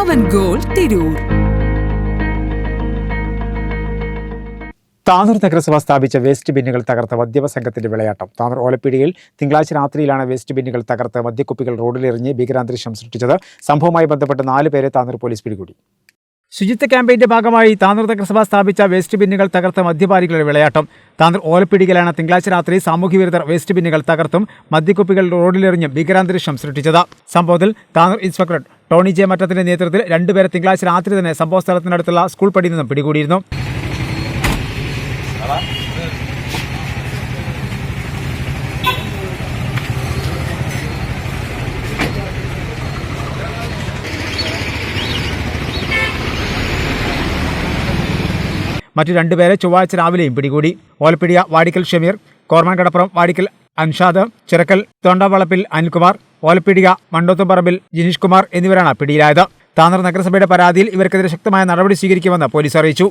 പവൻ തിരൂർ. താനൂർ നഗരസഭ സ്ഥാപിച്ച വേസ്റ്റ് ബിന്നുകൾ തകർത്ത മദ്യപ സംഘത്തിന്റെ വിളയാട്ടം. താനൂർ ഓലപ്പീടികയിൽ തിങ്കളാഴ്ച രാത്രിയിലാണ് വേസ്റ്റ് ബിന്നുകൾ തകർത്ത് മദ്യക്കുപ്പികൾ റോഡിലെറിഞ്ഞ് ഭീകരാന്തരീക്ഷം സൃഷ്ടിച്ചത് സംഭവവുമായി ബന്ധപ്പെട്ട് നാല് പേരെ താനൂർ പോലീസ് പിടികൂടി. ശുചിത്വ ക്യാമ്പയിന്റെ ഭാഗമായി താനൂർ നഗരസഭ സ്ഥാപിച്ച വേസ്റ്റ് ബിന്നുകൾ തകർത്ത മദ്യപാരികളുടെ വിളയാട്ടം. താനൂർ ഓലപ്പീടികയിലാണ് തിങ്കളാഴ്ച രാത്രി സാമൂഹ്യ വിരുദ്ധർ വേസ്റ്റ് ബിന്നുകൾ തകർത്തും മദ്യക്കുപ്പികൾ റോഡിലെറിഞ്ഞും ഭീകരാന്തരീക്ഷം സൃഷ്ടിച്ചത് സംഭവത്തിൽ താനൂർ ഇൻസ്പെക്ടർ ടോണി ജെ മറ്റത്തിന്റെ നേതൃത്വത്തിൽ രണ്ടുപേരെ തിങ്കളാഴ്ച രാത്രി തന്നെ സംഭവ സ്ഥലത്തിനടുത്തുള്ള സ്കൂൾ പടിയിൽ നിന്നും പിടികൂടിയിരുന്നു. മറ്റു രണ്ടുപേരെ ചൊവ്വാഴ്ച രാവിലെയും പിടികൂടി. ഓലപ്പിടിയ വാടിക്കൽ ഷമീർ കോർമാൻ കടപ്പുറം വാടിക്കൽ അൻഷാദ് ചിറക്കൽ തോണ്ടാവളപ്പിൽ അനിൽകുമാർ ഓലപ്പിടിക മണ്ടോത്തുംപറമ്പിൽ ജിനീഷ് കുമാർ എന്നിവരാണ് പിടിയിലായത്. താനൂർ നഗരസഭയുടെ പരാതിയിൽ ഇവർക്കെതിരെ ശക്തമായ നടപടി സ്വീകരിക്കുമെന്ന് പോലീസ് അറിയിച്ചു.